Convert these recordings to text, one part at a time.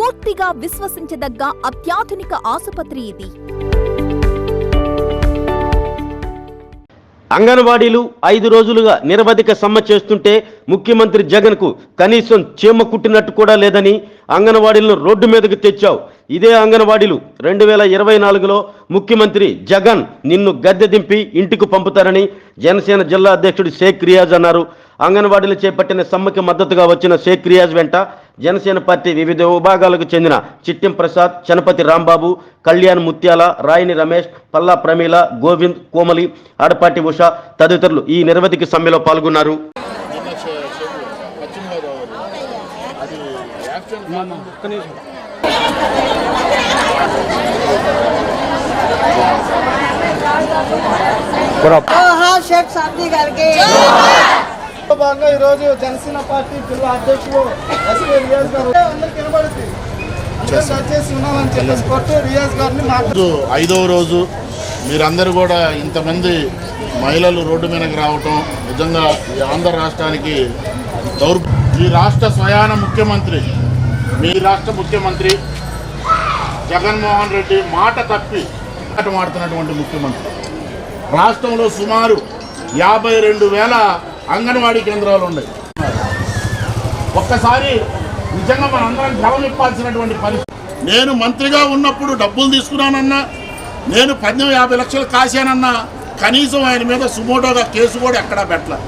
పూర్తిగా విశ్వసించదగ్గ అత్యాధునిక ఆసుపత్రి ఇది. అంగన్వాడీలు ఐదు రోజులుగా నిరవధిక సమ్మె చేస్తుంటే ముఖ్యమంత్రి జగన్కు కనీసం చీమ కుట్టినట్టు కూడా లేదని అంగన్వాడీలను రోడ్డు మీదకు తెచ్చావు. ఇదే అంగన్వాడీలు రెండు వేల ఇరవై నాలుగులో ముఖ్యమంత్రి జగన్ నిన్ను గద్దె దింపి ఇంటికి పంపుతారని జనసేన జిల్లా అధ్యక్షుడు షేక్ రియాజ్ అన్నారు. అంగన్వాడీలు చేపట్టిన సమ్మెకి మద్దతుగా వచ్చిన షేక్ రియాజ్ వెంట జనసేన పార్టీ వివిధ విభాగాలకు చెందిన చిట్టిం ప్రసాద్ చనపతి రాంబాబు కళ్యాణ్ ముత్యాల రాయిని రమేష్ పల్లా ప్రమీల గోవింద్ కోమలి ఆడపాటి ఉష తదితరులు ఈ నిరవధిక సమ్మెలో పాల్గొన్నారు. అది భాగంగా ఈరోజు జనసేన పార్టీ జిల్లా అధ్యక్షులు ఎస్పీ రియాజ్ గారు అందరికి రోజు ఐదవ రోజు మీరందరూ కూడా ఇంతమంది మహిళలు రోడ్డు మీదకి రావటం నిజంగా ఈ ఆంధ్ర రాష్ట్రానికి దౌర్ ఈ రాష్ట్ర స్వయాన ముఖ్యమంత్రి మీ రాష్ట్ర ముఖ్యమంత్రి జగన్మోహన్ రెడ్డి మాట తప్పి మాట మాడుతున్నటువంటి ముఖ్యమంత్రి. రాష్ట్రంలో సుమారు యాభై రెండు వేల అంగన్వాడీ కేంద్రాలు ఉన్నాయి. ఒక్కసారి నిజంగా మనందరం గలం ఇప్పాల్సినటువంటి పరిస్థితి. నేను మంత్రిగా ఉన్నప్పుడు డబ్బులు తీసుకున్నానన్నా నేను పద్దెనిమిది యాభై లక్షలు కాశానన్నా కనీసం ఆయన మీద సుమోటోగా కేసు కూడా ఎక్కడా పెట్టలే.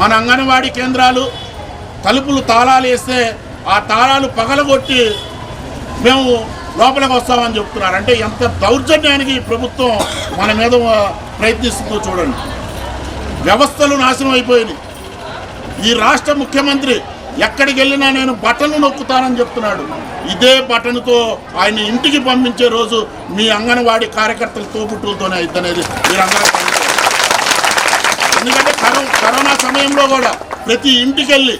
మన అంగన్వాడీ కేంద్రాలు తలుపులు తాళాలు వేస్తే ఆ తాళాలు పగలగొట్టి మేము లోపలికి వస్తామని చెప్తున్నారు. అంటే ఎంత దౌర్జన్యానికి ప్రభుత్వం మన మీద ప్రయత్నిస్తుందో చూడండి. వ్యవస్థలు నాశనం అయిపోయినాయి. ఈ రాష్ట్ర ముఖ్యమంత్రి ఎక్కడికి వెళ్ళినా నేను బటన్లు నొక్కుతానని చెప్తున్నాడు. ఇదే బటన్తో ఆయన ఇంటికి పంపించే రోజు మీ అంగన్వాడీ కార్యకర్తల తోపుట్టులతోనే అయిద్దనేది మీరు అందరూ ఎందుకంటే కరో కరోనా సమయంలో కూడా ప్రతి ఇంటికి వెళ్ళి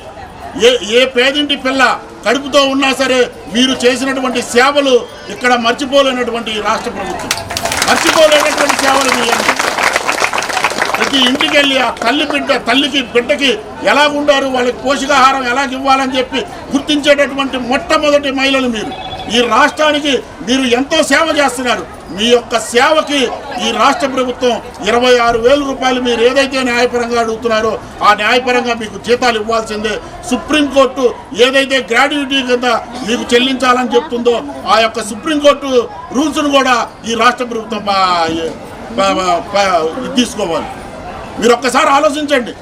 ఏ ఏ పేదింటి పిల్ల కడుపుతో ఉన్నా సరే మీరు చేసినటువంటి సేవలు ఇక్కడ మర్చిపోలేనటువంటి రాష్ట్ర ప్రభుత్వం. మర్చిపోలేనటువంటి సేవలు ప్రతి ఇంటికి వెళ్ళి ఆ తల్లి బిడ్డ తల్లికి బిడ్డకి ఎలా ఉండారు వాళ్ళకి పోషకాహారం ఎలా ఇవ్వాలని చెప్పి గుర్తించేటటువంటి మొట్టమొదటి మహిళలు మీరు. ఈ రాష్ట్రానికి మీరు ఎంతో సేవ చేస్తున్నారు. మీ యొక్క సేవకి ఈ రాష్ట్ర ప్రభుత్వం ఇరవై ఆరు వేల రూపాయలు మీరు ఏదైతే న్యాయపరంగా అడుగుతున్నారో ఆ న్యాయపరంగా మీకు జీతాలు ఇవ్వాల్సిందే. సుప్రీంకోర్టు ఏదైతే గ్రాడ్యుటీ కింద మీకు చెల్లించాలని చెప్తుందో ఆ యొక్క సుప్రీంకోర్టు రూల్స్ను కూడా ఈ రాష్ట్ర ప్రభుత్వం తీసుకోవాలి. మీరు ఒక్కసారి ఆలోచించండి.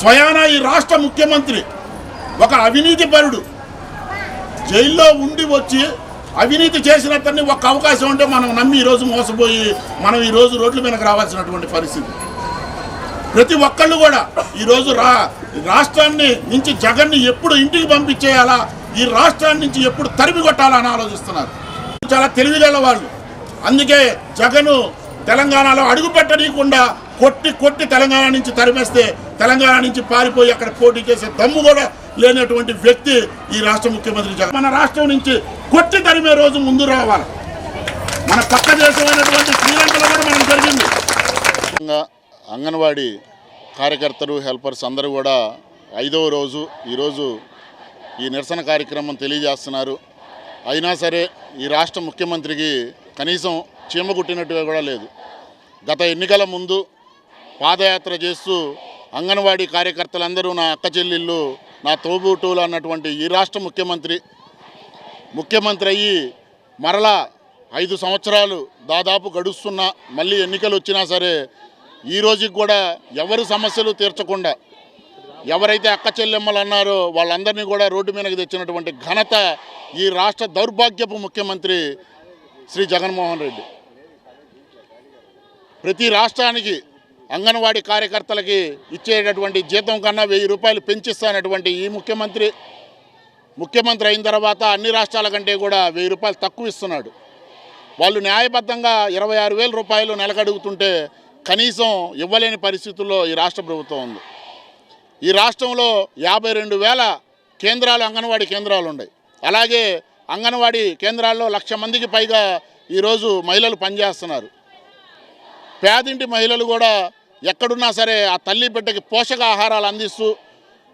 స్వయాన ఈ రాష్ట్ర ముఖ్యమంత్రి ఒక అవినీతి పరుడు జైల్లో ఉండి వచ్చి అవినీతి చేసిన అతన్ని ఒక అవకాశం ఉంటే మనం నమ్మి ఈరోజు మోసపోయి మనం ఈరోజు రోడ్ల మీదకి రావాల్సినటువంటి పరిస్థితి. ప్రతి ఒక్కళ్ళు కూడా ఈరోజు రా రాష్ట్రాన్ని నుంచి జగన్ని ఎప్పుడు ఇంటికి పంపించేయాలా ఈ రాష్ట్రాన్ని నుంచి ఎప్పుడు తరిమి కొట్టాలా అని ఆలోచిస్తున్నారు. చాలా తెలివిగల వాళ్ళు. అందుకే జగను తెలంగాణలో అడుగు పెట్టనీయకుండా కొట్టి కొట్టి తెలంగాణ నుంచి తరిమేస్తే తెలంగాణ నుంచి పారిపోయి అక్కడ పోటీ చేసే దమ్ము కూడా లేనటువంటి వ్యక్తి ఈ రాష్ట్ర ముఖ్యమంత్రి జగన్. మన రాష్ట్రం నుంచి కొట్టి తరిమే రోజు ముందు రావాలి. మన పక్క దేశమైనటువంటి శ్రీలంకలో కూడా మనం జరిగింది. అంగన్వాడీ కార్యకర్తలు హెల్పర్స్ అందరూ కూడా ఐదవ రోజు ఈరోజు ఈ నిరసన కార్యక్రమం తెలియజేస్తున్నారు. అయినా సరే ఈ రాష్ట్ర ముఖ్యమంత్రికి కనీసం చీమ కుట్టినట్టుగా కూడా లేదు. గత ఎన్నికల ముందు పాదయాత్ర చేస్తూ అంగన్వాడీ కార్యకర్తలందరూ నా అక్క చెల్లెళ్ళు నా తోబుటూలు అన్నటువంటి ఈ రాష్ట్ర ముఖ్యమంత్రి ముఖ్యమంత్రి అయ్యి మరలా ఐదు సంవత్సరాలు దాదాపు గడుస్తున్నా మళ్ళీ ఎన్నికలు వచ్చినా సరే ఈ రోజుకి కూడా ఎవరు సమస్యలు తీర్చకుండా ఎవరైతే అక్క చెల్లెమ్మలు అన్నారో వాళ్ళందరినీ కూడా రోడ్డు మీదకి తెచ్చినటువంటి ఘనత ఈ రాష్ట్ర దౌర్భాగ్యపు ముఖ్యమంత్రి శ్రీ జగన్మోహన్ రెడ్డి. ప్రతి రాష్ట్రానికి అంగన్వాడీ కార్యకర్తలకి ఇచ్చేటటువంటి జీతం కన్నా వెయ్యి రూపాయలు పెంచిస్తానటువంటి ఈ ముఖ్యమంత్రి ముఖ్యమంత్రి అయిన తర్వాత అన్ని రాష్ట్రాల కంటే కూడా వెయ్యి రూపాయలు తక్కువ ఇస్తున్నాడు. వాళ్ళు న్యాయబద్ధంగా ఇరవై ఆరు వేల రూపాయలు నెలకడుగుతుంటే కనీసం ఇవ్వలేని పరిస్థితుల్లో ఈ రాష్ట్ర ప్రభుత్వం ఉంది. ఈ రాష్ట్రంలో యాభై రెండు వేల కేంద్రాలు అంగన్వాడీ కేంద్రాలు ఉన్నాయి. అలాగే అంగన్వాడీ కేంద్రాల్లో లక్ష మందికి పైగా ఈరోజు మహిళలు పనిచేస్తున్నారు. పేదింటి మహిళలు కూడా ఎక్కడున్నా సరే ఆ తల్లి బిడ్డకి పోషకాహారాలు అందిస్తూ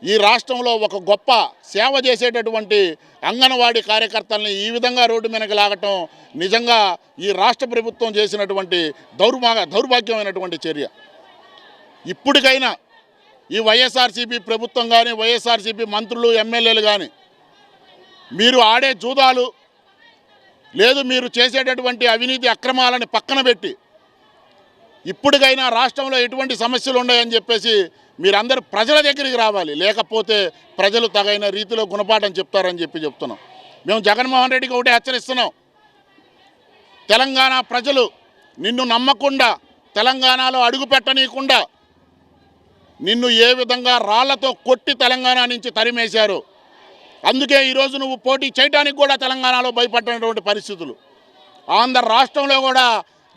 ఈ రాష్ట్రంలో ఒక గొప్ప సేవ చేసేటటువంటి అంగన్వాడీ కార్యకర్తల్ని ఈ విధంగా రోడ్డు మీదకి లాగటం నిజంగా ఈ రాష్ట్ర ప్రభుత్వం చేసినటువంటి దౌర్భా దౌర్భాగ్యమైనటువంటి చర్య. ఇప్పటికైనా ఈ వైఎస్ఆర్సీపీ ప్రభుత్వం కానీ వైఎస్ఆర్సీపీ మంత్రులు ఎమ్మెల్యేలు కానీ మీరు ఆడే జూదాలు లేదు మీరు చేసేటటువంటి అవినీతి అక్రమాలని పక్కన పెట్టి ఇప్పటికైనా రాష్ట్రంలో ఎటువంటి సమస్యలు ఉన్నాయని చెప్పేసి మీరందరూ ప్రజల దగ్గరికి రావాలి. లేకపోతే ప్రజలు తగైన రీతిలో గుణపాఠం చెప్తారని చెప్పి చెప్తున్నాం. మేము జగన్మోహన్ రెడ్డికి ఒకటే హెచ్చరిస్తున్నాం. తెలంగాణ ప్రజలు నిన్ను నమ్మకుండా తెలంగాణలో అడుగు పెట్టనీయకుండా నిన్ను ఏ విధంగా రాళ్ళతో కొట్టి తెలంగాణ నుంచి తరిమేశారు. అందుకే ఈరోజు నువ్వు పోటీ చేయడానికి కూడా తెలంగాణలో భయపడినటువంటి పరిస్థితులు. ఆంధ్ర రాష్ట్రంలో కూడా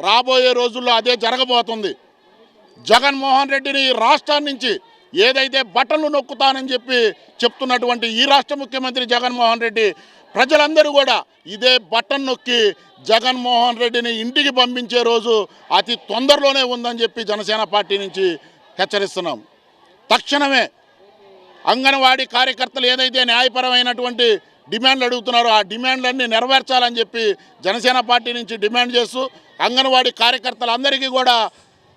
రాబోయే రోజుల్లో అదే జరగబోతుంది. జగన్మోహన్ రెడ్డిని రాష్ట్రం నుంచి ఏదైతే బట్టలు నొక్కుతానని చెప్పి చెప్తున్నటువంటి ఈ రాష్ట్ర ముఖ్యమంత్రి జగన్మోహన్ రెడ్డి ప్రజలందరూ కూడా ఇదే బట్టన్ నొక్కి జగన్మోహన్ రెడ్డిని ఇంటికి పంపించే రోజు అతి తొందరలోనే ఉందని చెప్పి జనసేన పార్టీ నుంచి హెచ్చరిస్తున్నాం. తక్షణమే అంగన్వాడీ కార్యకర్తలు ఏదైతే న్యాయపరమైనటువంటి డిమాండ్లు అడుగుతున్నారు. ఆ డిమాండ్లన్నీ నెరవేర్చాలని చెప్పి జనసేన పార్టీ నుంచి డిమాండ్ చేస్తూ అంగన్వాడీ కార్యకర్తలందరికీ కూడా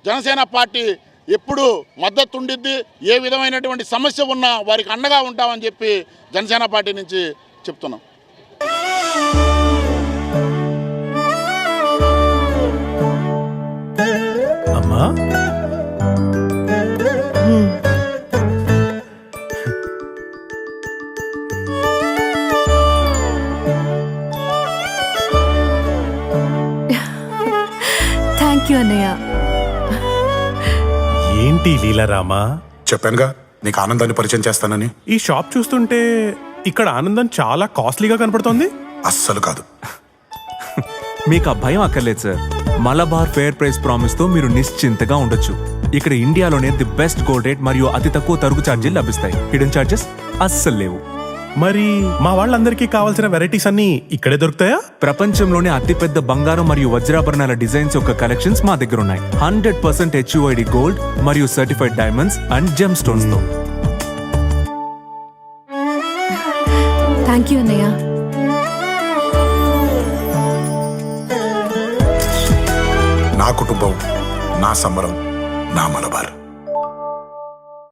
జనసేన పార్టీ ఎప్పుడు మద్దతు ఉండిద్ది. ఏ విధమైనటువంటి సమస్య ఉన్నా వారికి అండగా ఉంటామని చెప్పి జనసేన పార్టీ నుంచి చెప్తున్నాం. అమ్మా! ఏంటి లీలారామా? చెప్పానుగా నీకు ఆనందాన్ని పరిచయం చేస్తానని. ఈ షాప్ చూస్తుంటే ఇక్కడ ఆనందం చాలా కాస్ట్లీగా కనపడుతోంది? అస్సలు కాదు. మీకు ఆ భయం అక్కర్లేదు సార్. మలబార్ ఫేర్ ప్రైస్ ప్రామిస్తో మీరు నిశ్చింతగా ఉండొచ్చు. ఇక్కడ ఇండియాలోనే ది బెస్ట్ గోల్డ్ రేట్ మరియు అతి తక్కువ తరుగు ఛార్జీలు లభిస్తాయి. హిడెన్ ఛార్జెస్ అస్సలు లేవు. మరి మా వాళ్ళందరికీ కావాల్సిన వెరైటీస్ అన్ని ఇక్కడే దొరుకుతాయా? ప్రపంచంలోనే అతిపెద్ద బంగారం మరియు వజ్రాభరణాల డిజైన్స్ యొక్క కలెక్షన్స్ మా దగ్గర ఉన్నాయి. హండ్రెడ్ పర్సెంట్ హెచ్యుఐడి గోల్డ్ మరియు సర్టిఫైడ్ డైమండ్స్ అండ్ జెమ్ స్టోన్స్తో. థ్యాంక్ యూ అన్నయ్య నా కుటుంబం నా సంబరం నా మలబార్